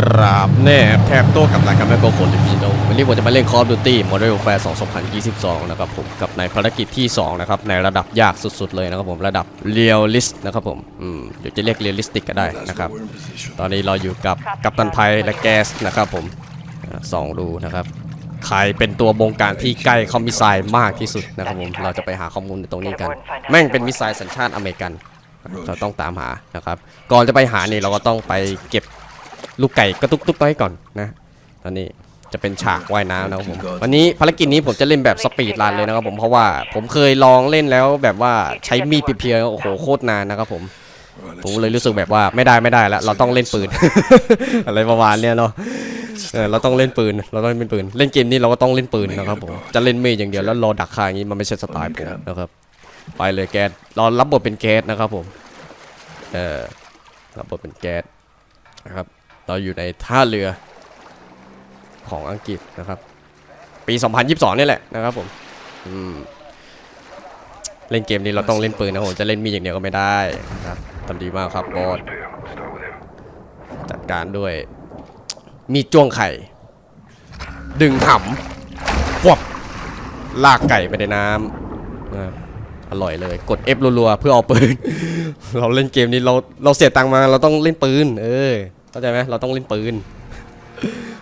ครับแน่แทบโต้กับรายการแมกโกโคนลิฟิโนวันนี้ผมจะมาเล่น Call of Duty Modern Warfare 2 2022 นะครับผมกับในภารกิจที่ 2 นะครับ ในระดับยากสุดๆเลยนะครับผมระดับ Realist นะครับผมอืมเดี๋ยวจะเรียก Realistic ก็ได้นะครับ ตอนนี้เราอยู่กับกัปตันไพและแกสนะครับผมสองดูนะครับ ใครเป็นตัวบงการที่ใกล้คอมมิไซล์มากที่สุดนะครับผมเราจะไปหาข้อมูลในตรงนี้กัน แม่งเป็นมิไซล์สัญชาติอเมริกันเราต้องตามหานะครับ ก่อนจะไปหานี่เราก็ต้องไปเก็บ ลูกไก่กระตุกตุกน้อยก่อนนะ ตอนนี้จะเป็นฉากว่ายน้ำนะครับผมวันนี้ภารกิจนี้ผมจะเล่นแบบสปีดรันเลยนะครับผมเพราะว่าผมเคยลองเล่นแล้วแบบว่าใช้มีดเพียวๆโอ้โหโคตรนานนะครับผมผมเลยรู้สึกแบบว่าไม่ได้ไม่ได้แล้วเราต้องเล่นปืน อะไรประมาณเนี้ยเนาะเออเราต้องเล่นปืน เราต้องเล่นปืน เล่นเกมนี้เราก็ต้องเล่นปืนนะครับผมจะเล่นมีดอย่างเดียวแล้วรอดักคาอย่างนี้มันไม่ใช่สไตล์ผมนะครับ ไปเลยแก๊สเรารับบทเป็นแก๊สนะครับผมเออรับบทเป็นแก๊สนะครับ เราอยู่ในท่าเรือของอังกฤษนะครับ ปี 2022 นี่แหละนะครับผมมเล่นเกมนี้เราต้องเล่นปืนนะผมจะเล่นมีดอย่างเดียวก็ไม่ได้นะครับทำดีมากครับบอสจัดการด้วย มีจ้วงไข่ ดึงหำพวบลากไก่ไปในน้ำนะครับอร่อยเลย กด F รัวๆเพื่อเอาปืน เราเล่นเกมนี้เราเราเสียตังค์มาเราต้องเล่นปืน เออ เข้าใจไหมเราต้องเล่นปืน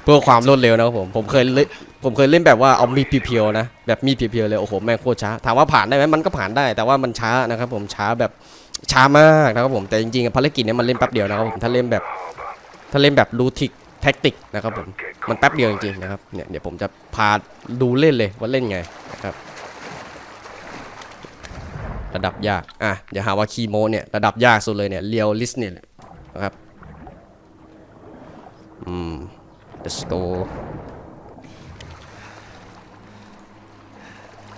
เพื่อความรวดเร็วนะครับผมผมเคยเล่นผมเคยเล่นแบบว่าเอามีดเพียวๆนะแบบมีดเพียวๆเลยโอ้โหแม่งโคตรช้าถามว่าผ่านได้ไหมมันก็ผ่านได้แต่ว่ามันช้านะครับผมช้าแบบช้ามากนะครับผมแต่จริงๆอะภารกิจเนี้ยมันเล่นแป๊บเดียวนะครับผมถ้าเล่นแบบถ้าเล่นแบบรูทิกแท็กติกนะครับผมมันแป๊บเดียวจริงๆนะครับเนี่ยเดี๋ยวผมจะพาดูเล่นเลยว่าเล่นไงนะครับระดับยากอะอย่าหาว่าคีโมเนี่ยระดับยากสุดเลยเนี่ยเรียวลิสเนี่ยนะครับ อืม let's go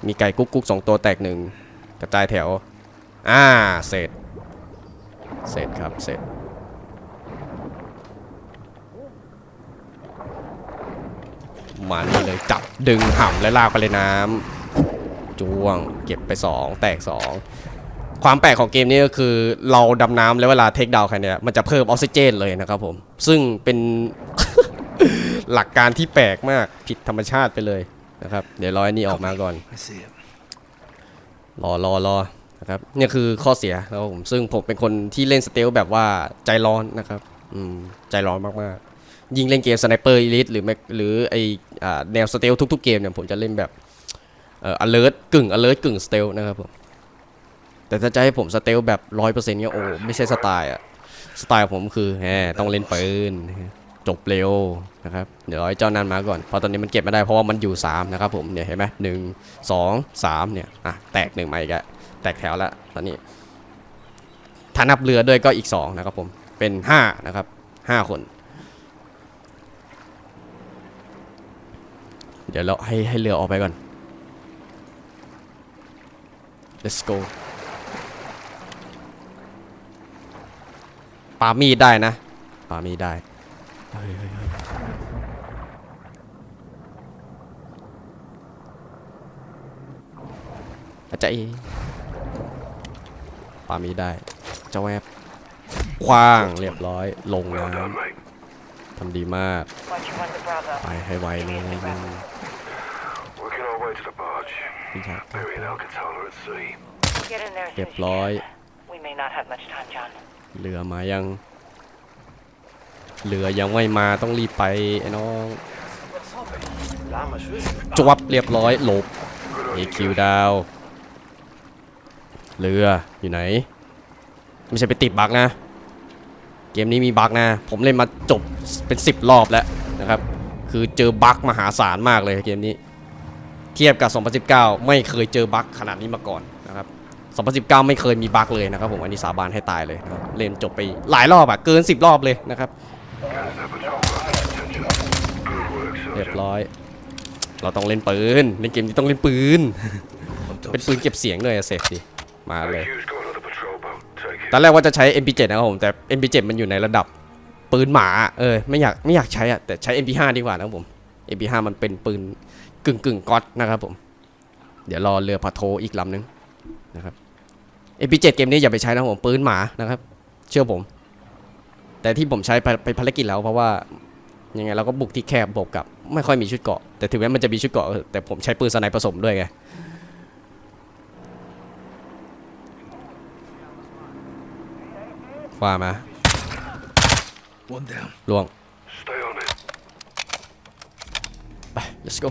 มีไก่กุ๊กกุ๊กสองตัวแตกหนึ่งกระจายแถว อ่า เสร็จ เสร็จครับ เสร็จมานี่เลยจับดึงห่ำและลากไปเลยน้ำจ้วง เก็บไป2แตก2 ความแปลกของเกมนี้ก็คือเราดำน้ำแล้วเวลาเทคดาวใครเนี่ยมันจะเพิ่มออกซิเจนเลยนะครับผม ซึ่งเป็น หลักการที่แปลกมากผิดธรรมชาติไปเลยนะครับ เดี๋ยวรอไอ้นี่ออกมาก่อน I see it. รอรอรอนะครับเนี่ยคือข้อเสียนะครับผมซึ่งผมเป็นคนที่เล่นสเตลแบบว่าใจร้อนนะครับอืมใจร้อนมากๆ ยิ่งเล่นเกมสไนเปอร์อีลิทหรือ Mac- หรือไออ่าแนวสเตลทุกๆเกมเนี่ยผมจะเล่นแบบเอ่อ alert กึ่ง alert กึ่งสเตลนะครับผม แต่ถ้าจะให้ผมสเตลแบบร้อยเปอร์เซ็นต์เนี่ยโอ้ไม่ใช่สไตล์อะสไตล์ผมคือแหมต้องเล่นปืนจบเร็วนะครับเดี๋ยวรอให้เจ้านั้นมาก่อนเพราะตอนนี้มันเก็บไม่ได้เพราะว่ามันอยู่สามนะครับผมเนี่ยเห็นไหมหนึ่งสองสามเนี่ยอะแตกหนึ่งมาอีกแล้วแตกแถวแล้วตอนนี้ถ้านับเรือด้วยก็อีกสองนะครับผมเป็นห้านะครับห้าคน เดี๋ยวเราให้ให้เรือออกไปก่อน let's go ปามีดได้นะปามีดได้เฮ้ยเฮ้ยเฮ้ยอาจารย์ปามีดได้เจ้าแวบคว้างเรียบร้อยลงน้ำทำดีมาก ไปให้ไวเลยยิงพี่ชายเรียบร้อย We may not have much time, John. เรือมายัง เรือยังไม่มาต้องรีบไปไอ้น้องจวบเรียบร้อยหลบเอคิวดาว เรืออยู่ไหน ไม่ใช่ไปติดบั๊กนะ เกมนี้มีบั๊กนะ ผมเล่นมาจบเป็น 10 รอบแล้วนะครับ คือเจอบั๊กมหาศาลมากเลยเกมนี้ เทียบกับ 2019 ไม่เคยเจอบั๊กขนาดนี้มาก่อนนะครับ 2019 ไม่เคยมีบั๊กเลยนะครับผมอันนี้สาบานให้ตายเลยเล่นจบไปหลายรอบอะเกิน 10 รอบเลยนะครับเรียบร้อย เราต้องเล่นปืนเล่นเกมนี้ต้องเล่นปืน เป็นปืนเก็บเสียงด้วยอะเสร็จดิมาเลยตอนแรกว่าจะใช้ MP7 นะครับผมแต่ MP7 มันอยู่ในระดับปืนหมาเออไม่อยากไม่อยากใช้อะแต่ใช้ MP5 ดีกว่านะครับผม MP5 มันเป็นปืนกึ่งกึ่งก๊อตนะครับผม เดี๋ยวรอเรือพาโทอีกลำนึงนะครับ MP7 เกมนี้อย่าไปใช้นะครับผมปืนหมานะครับ เชื่อผม แต่ที่ผมใช้ไปไปภารกิจแล้วเพราะว่ายังไงเราก็บุกที่แคบบวกกับ ไม่ค่อยมีชุดเกราะ แต่ถึงแม้มันจะมีชุดเกราะเออแต่ผมใช้ปืนสไนป์ผสมด้วยไงว่ามา One down. ล่วง Stay on it. ไป let's go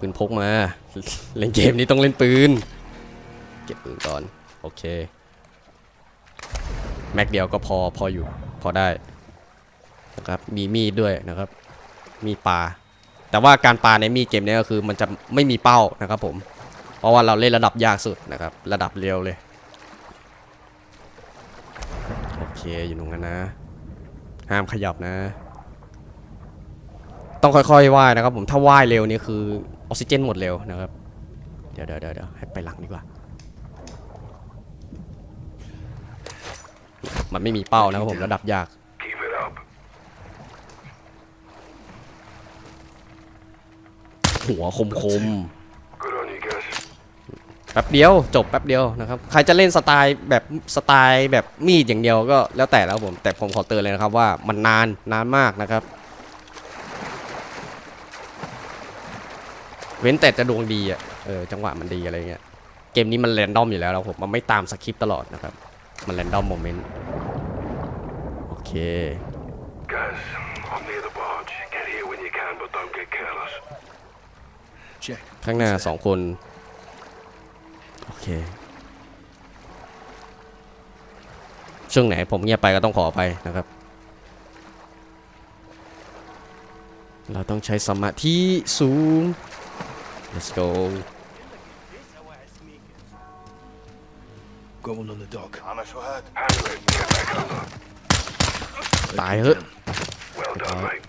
ปืนพกมา เล่นเกมนี้ต้องเล่นปืน เก็บปืนก่อน โอเค แม็กเดียวก็พอพออยู่พอได้นะครับมีมีดด้วยนะครับ มีปลาแต่ว่าการปลาในมีดเกมนี้ก็คือมันจะไม่มีเป้านะครับผม เพราะว่าเราเล่นระดับยากสุดนะครับ ระดับเร็วเลย โอเคอยู่ตรงนั้นนะ ห้ามขยับนะ ต้องค่อยๆว่ายนะครับผมถ้าว่ายเร็วนี่คือ ออกซิเจนหมดเร็วนะครับ เดี๋ยวเดี๋ยวเดี๋ยวให้ไปหลังดีกว่า มันไม่มีเป้านะครับผมระดับยาก หัวคมคม Good on you guys. ๆแป๊บเดียวจบแป๊บเดียวนะครับใครจะเล่นสไตล์แบบสไตล์แบบมีดอย่างเดียวก็แล้วแต่แล้วผม แต่ผมขอเตือนเลยนะครับว่ามันนานนานมากนะครับ เว้นแต่จะดวงดีอะเออจังหวะมันดีอะไรเงี้ยเกมนี้มันแรนดอมอยู่แล้วแล้วผมมันไม่ตามสคริปต์ตลอดนะครับ มันแรนดอมโมเมนต์โอเค Guys, I'm near the barge. Get here when you can, but don't get careless. Check. ข้างหน้าสองคน โอเค ช่วงไหนผมเงียบไปก็ต้องขอไปนะครับ เราต้องใช้สมาธิสูง let's go Going on the dock. Handle it. Get back under. ตายเถอะ Well done, mate.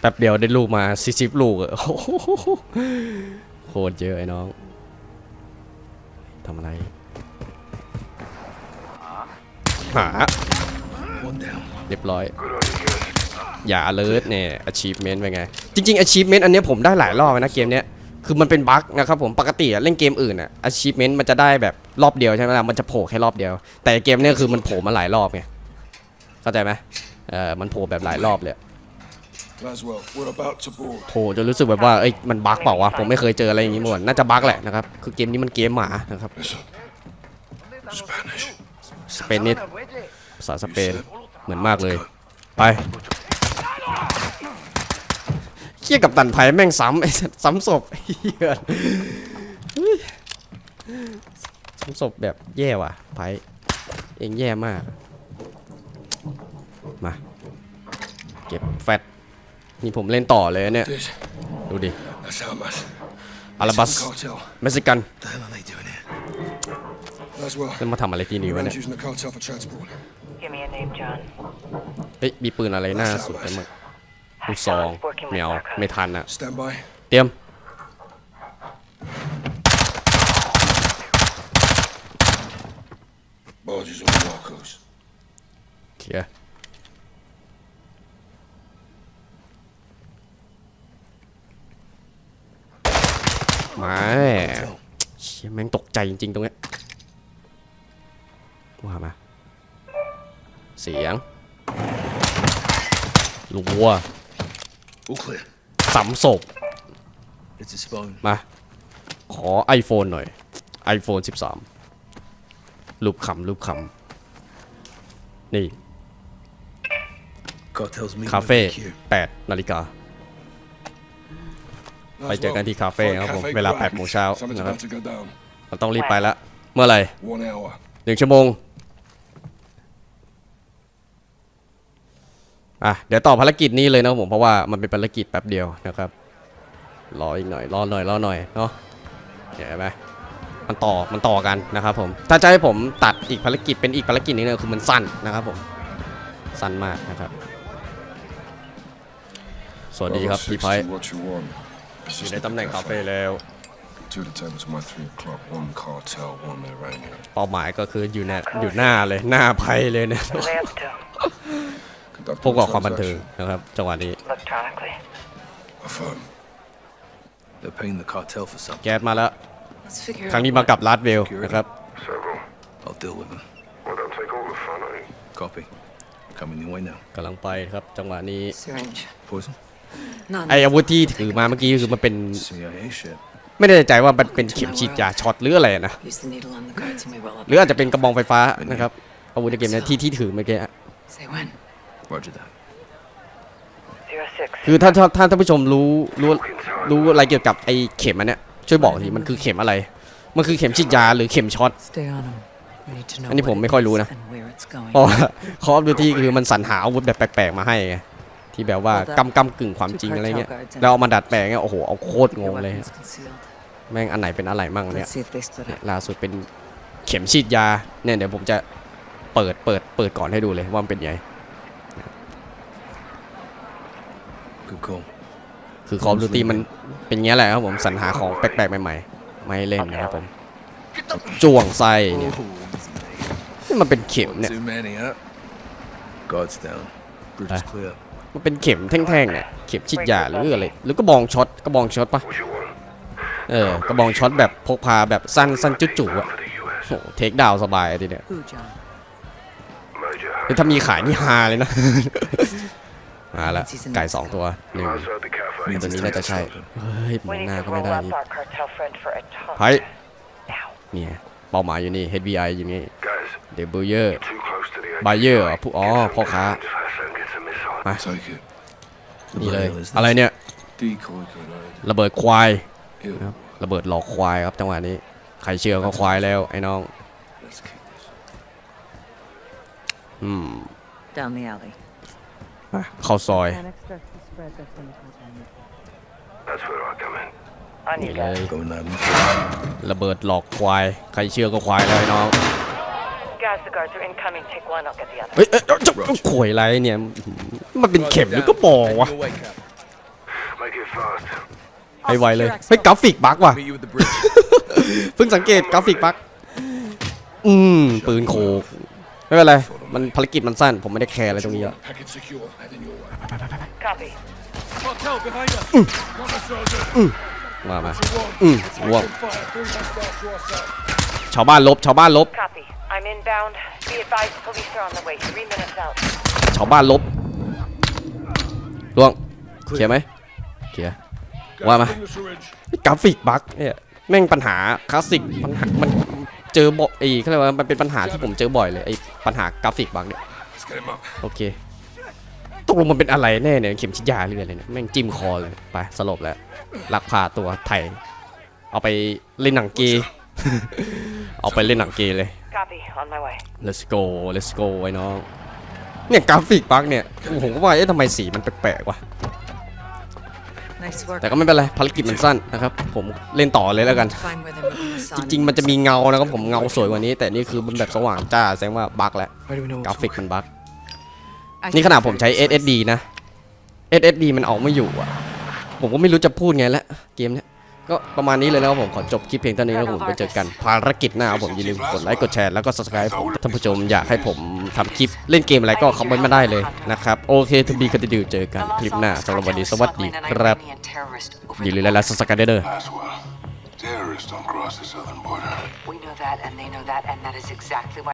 แป๊บเดียวได้ลูกมาสิสิบลูกอะโอ้โหโคตรเยอะไอ้น้องทำอะไร หา One down. เรียบร้อย Good on you guys. อย่า alert เนี่ย achievement เป็นไง จริงๆ achievement อันเนี้ยผมได้หลายรอบเลยนะเกมเนี้ย คือมันเป็นบั๊กนะครับผมปกติอะเล่นเกมอื่นอะ achievement มันจะได้แบบรอบเดียวใช่ไหมล่ะมันจะโผล่แค่รอบเดียว แต่เกมเนี้ยคือมันโผล่มาหลายรอบไงเข้าใจไหมเออมันโผล่แบบหลายรอบเลย Laswell, we're about to board. โผล่จนรู้สึกแบบว่าเอ้ยมันบั๊กเปล่าวะผมไม่เคยเจออะไรอย่างงี้มาก่อนน่าจะบั๊กแหละนะครับคือเกมนี้มันเกมหมานะครับ Listen. Spanish. สเปนนี่ภาษาสเปนเหมือนมากเลย ไป เคียกับตันไผ่แม่งซ้ำไอ้สัสซ้ำศพเหี้ยเฮ้ยซ้ำศพแบบแย่ว่ะไผ่เองแย่มาก มา เก็บแฟตนี่ผมเล่นต่อเลยเนี่ย This, ดูดิ that's Almas. อาราบัส Cartel. เม็กซิกัน What the hell are they doing here? Laswell, เล่นมาทำอะไรที่นี่วะ man's เนี่ย using the cartel for transport. Give me a name, John. เฮ้ยมีปืนอะไรหน้าสุดกันมั้ง ลูกซอง Hassan's working แม with ว Marco. ไม่ทันอะ Stand by. เตรียม Barges on Marcos. เคลียร์มาเชี่ยแม่งตกใจจริงๆ ตรงเนี้ยว่ามา เสียงรัว All clear. สำศพ It's his phone. มา ขอ iPhone หน่อย iPhone 13 รูปคำรูปคำ นี่ Cartel's meeting คา with เฟ่ BQ. 8นาฬิกา ไปเจอกันที่คาเฟ่ครับผม Cafe เวลา Grab. 8โมงเช้า Something's นะครับ about to go down. มันต้องรีบไปแล้วเมื่อไหร่ One hour. หนึ่งชั่วโมง อะเดี๋ยวต่อภารกิจนี้เลยนะครับผมเพราะว่ามันเป็นภารกิจแป๊บเดียวนะครับรออีกหน่อยรอหน่อยรอหน่อยเนาะเห็นไหมมันต่อมันต่อกันนะครับผมถ้าจะให้ผมตัดอีกภารกิจเป็นอีกภารกิจนึงเนี่ยคือมันสั้นนะครับผมสั้นมากนะครับ สวัสดีครับพี่ไพ What you want? อยู่ในตำแหน่งคาเฟ่แล้ว Two to table to my three o'clock. One cartel, one Iranian. เป้าหมายก็คืออยู่ในอยู่หน้าเลยหน้าไพ่เลยเนี่ย พวก all ก่อความบันเทิง transaction. นะครับจังหวะนี้ Electronically. Affirm. They're paying the cartel for something. แก๊สมาแล้ว Let's figure ครั้ง out นี้มากับลาดเวลนะครับ Several. I'll deal with them. Well, don't take all the fun, eh? Copy. Coming your way now. กำลังไปครับ จังหวะนี้ Syringe. Poison? None. ไออาวุธที่ถือมาเมื่อกี้คือมันเป็น CIA shit. ไม่แน่ใจว่ามันเป็นเข็มฉีดยาช็อตหรืออะไรนะ Use the needle on the guards and we roll up. หรืออาจจะเป็นกระบองไฟฟ้านะครับอาวุธในเกมเนี้ที่ที่ถือเมื่อกี้อะ Say when. Roger that. Zero six. คือถ้าถ้าถ้าท่านผู้ชมรู้รู้รู้อะไรเกี่ยวกับไอเข็มอันเนี้ยช่วยบอกทีมันคือเข็มอะไร มันคือเข็มฉีดยาหรือเข็มช็อต Stay on him. We need to know อันนี้ what ผม it ไม่ค่อยรู้ is นะ and where it's going. เพราะคอฟดูที่คือมันสรรหาอาวุธแบบแปลกๆมาให้ไงที่แบบว่ากำกำกึ่งความจริงอะไรเงี้ยแล้วเอามาดัดแปลงเงี้ยโอ้โหเอาโคตรงง Your เลย weapons concealed. แม่งอันไหนเป็นอะไรมั่งเนี่ย Let's see if they split up. ล่าสุดเป็นเข็มฉีดยาเนี่ยเดี๋ยวผมจะเปิดเปิดเปิดก่อนให้ดูเลยว่ามันเป็นไง Good call. คือคอฟดูตี้มันเป็นเงี้ยแหละครับผมสรรหาของแปลกๆใหม่ๆไม่ให้เล่นนะครับผมจ้วงไส้เนี่ยนี่มันเป็นเข็มเนี่ย Too many, huh? Guards down. Bridge is Ah. clear. มันเป็นเข็มแท่งๆเนี่ยเข็มฉีดยาหรืออะไรหรือกระบองช็อตกระบองช็อตปะ What you want? เออกระบองช็อตแบบพกพาแบบสั้นสั้นจุ๊ๆอะ For the US. โหเทคดาวน์สบายทีเนี้ย Who, John? Major คือถ้ามีขายนี่ฮาเลยนะ มาละไก่สองตัวหนึ่ง Outside the cafe. Means ตัวนี้ it's น่าจะ time ใช่ to stop it. เฮ้ยม We อง need หน้า to ก็ไม่ roll ได้ up อีก our cartel friend for a talk. ไพ่ Now. เนี่ยเป้าหมายอยู่นี่ HBI อยู่นี่ Guys, เดบิวเยอร์ too close to the edge. บายเยอร์ผู้อ๋อ Get some พ่อค้า distance fast and get some missile. Take it. The นี่เลย hell is อะไร this? เนี่ย Decoy grenade. ระเบิดควาย Here. นะครับระเบิดหลอกควายครับจังหวะนี้ ใครเชื่อก็ควายแล้วไอ้น้อง Let's keep this. อืม Down the alley. อะเข้าซอย That's where I come in. On นี่ you เลย guys. Going loud. ระเบิดหลอกควาย ใครเชื่อก็ควายแล้วไอ้น้อง Guys, the guards are incoming. Take one, I'll get the other. เฮ้ยเอ้ยเอ้ยจะข่วยอะไรเนี่ยมันเป็นเข็มหรือกระบอกวะ Your way, Cap. Make it fast. ไอไวเลยเฮ้ยกราฟิกบั๊กว่ะ Meet you at the bridge. เพิ่งสังเกตกราฟิกบั๊กอืมปืนโคกไม่เป็นไร มันภารกิจมันสั้น ผมไม่ได้แคร์อะไรตรงนี้อะ Package secure. Heading your way. Copy. มามาอืมร่วงชาวบ้านลบ ชาวบ้านลบ Copy. I'm inbound. Be advised, police are on the way. Three minutes out. ชาวบ้านลบล่วงเคลียร์ไหมเคลียร์ว่ามา Bring the syringe. กราฟิกบั๊กเนี่ย แม่งปัญหาคลาสสิกปัญหามัน เจอบ่อยไอ้เขาเรียกว่ามันเป็นปัญหาที่ผมเจอบ่อยเลยไอ้ปัญหากราฟิกบั๊กเนี่ย Let's get him up. โอเคตกลงมันเป็นอะไรแน่เนี่ยเข็มฉีดยาหรืออะไรเนี่ยแม่งจิ้มคอเลยไปสลบแล้วลักพาตัวไทยเอาไปเล่นหนังเกย์เอาไปเล่นหนังเกย์เลย Copy. On my way. let's go let's go ไอ้น้องเนี่ยกราฟิกบั๊กเนี่ยผมก็ว่าเอ๊ะทำไมสีมันแปลกๆวะ Nice work. แต่ก็ไม่เป็นไรภารกิจมันสั้นนะครับ ผมเล่นต่อเลยแล้วกัน Find where they're moving the จ sun. ริง ๆ มันจะมีเงานะครับผมเงาสวยกว่านี้ แต่นี่คือมันแบบสว่างจ้าแสดงว่าบั๊กแล้ว How do we know กรา what's ฟิก working? มันบั๊ก I นี่ think ขนาดผม they're ใช้ useless. SSD นะ SSD มันเอาไม่อยู่อะ ผมก็ไม่รู้จะพูดไงแล้วเกมเนี้ย ก็ประมาณนี้เลยนะครับผมขอจบคลิปเพียงเท่านี้แล้วผมไปเจอกันภารกิจหน้าครับผมอย่าลืมกดไลค์กดแชร์แล้วก็ subscribe ผมท่านผู้ชมอยากให้ผมทำคลิปเล่นเกมอะไรก็คอมเมนต์มาได้เลยนะครับโอเคทูบีคอนติดิวเจอกันคลิปหน้าสำหรับวันนี้สวัสดีครับอย่าลืมไลค์และ subscribe ด้วยเด้อ Laswell. Terrorists don't cross the southern border. We know that, and they know that, and that is exactly why.